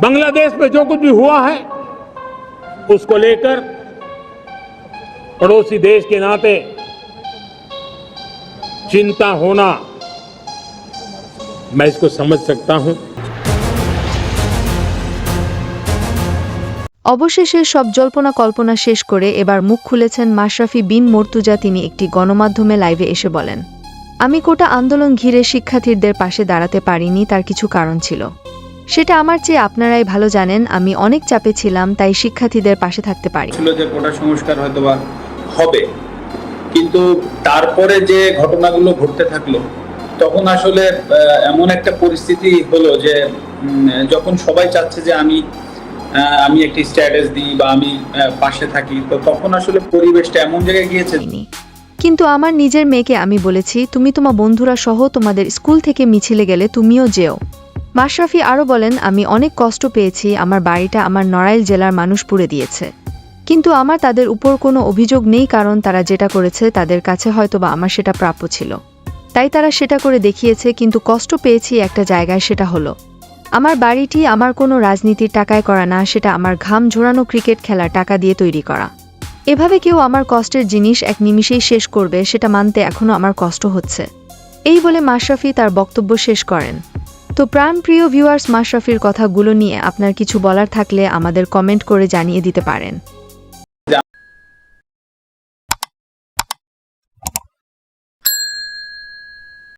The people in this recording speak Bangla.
बांग्लादेश में जो कुछ भी हुआ है उसको लेकर पड़ोसी देश के नाते चिंता होना मैं इसको समझ सकता हूं অবশেষে সব জল্পনা কল্পনা শেষ করে এবার মুখ খুলেছেন মাশরাফি বিন মর্তুজা তিনি একটি গণমাধ্যমে লাইভে এসে বলেন আমি কোটা আন্দোলন ঘিরে শিক্ষার্থীদের পাশে দাঁড়াতে পারিনি তার কিছু কারণ ছিল সেটা আমার চেয়ে আপনারাই ভালো জানেন আমি অনেক চাপে ছিলাম তাই শিক্ষার্থীদের পাশে থাকতে পারি। ছিল যে কোটা সংস্কার হয়তো বা হবে কিন্তু তারপরে যে ঘটনাগুলো ঘটতে থাকল তখন আসলে এমন একটা পরিস্থিতি হলো যে যখন সবাই চাচ্ছে যে আমি আমি একটি স্ট্যাটাস দিই বা আমি পাশে থাকি তো তখন আসলে পরিবেশটা এমন জায়গায় গিয়েছে। কিন্তু আমার নিজের মেয়েকে আমি বলেছি তুমি তোমার বন্ধুরা সহ তোমাদের স্কুল থেকে মিছিলে গেলে তুমিও যেও। মাশরাফি আরও বলেন, আমি অনেক কষ্ট পেয়েছি, আমার বাড়িটা আমার নড়াইল জেলার মানুষ পুড়ে দিয়েছে। কিন্তু আমার তাদের উপর কোনো অভিযোগ নেই, কারণ তারা যেটা করেছে, তাদের কাছে হয়তোবা আমার সেটা প্রাপ্য ছিল। তাই তারা সেটা করে দেখিয়েছে, কিন্তু কষ্ট পেয়েছি একটা জায়গায় সেটা হলো। আমার বাড়িটি আমার কোনো রাজনীতির টাকায় করা না, সেটা আমার ঘাম ঝোরানো ক্রিকেট খেলার টাকা দিয়ে তৈরি করা। এভাবে কেউ আমার কষ্টের জিনিস এক নিমিষেই শেষ করবে, সেটা মানতে এখনও আমার কষ্ট হচ্ছে। এই বলে মাশরাফি তার বক্তব্য শেষ করেন। তো প্রাণ প্রিয় ভিউয়ার্স মাশরাফির কথাগুলো নিয়ে আপনার কিছু বলার থাকলে আমাদের কমেন্ট করে জানিয়ে দিতে পারেন।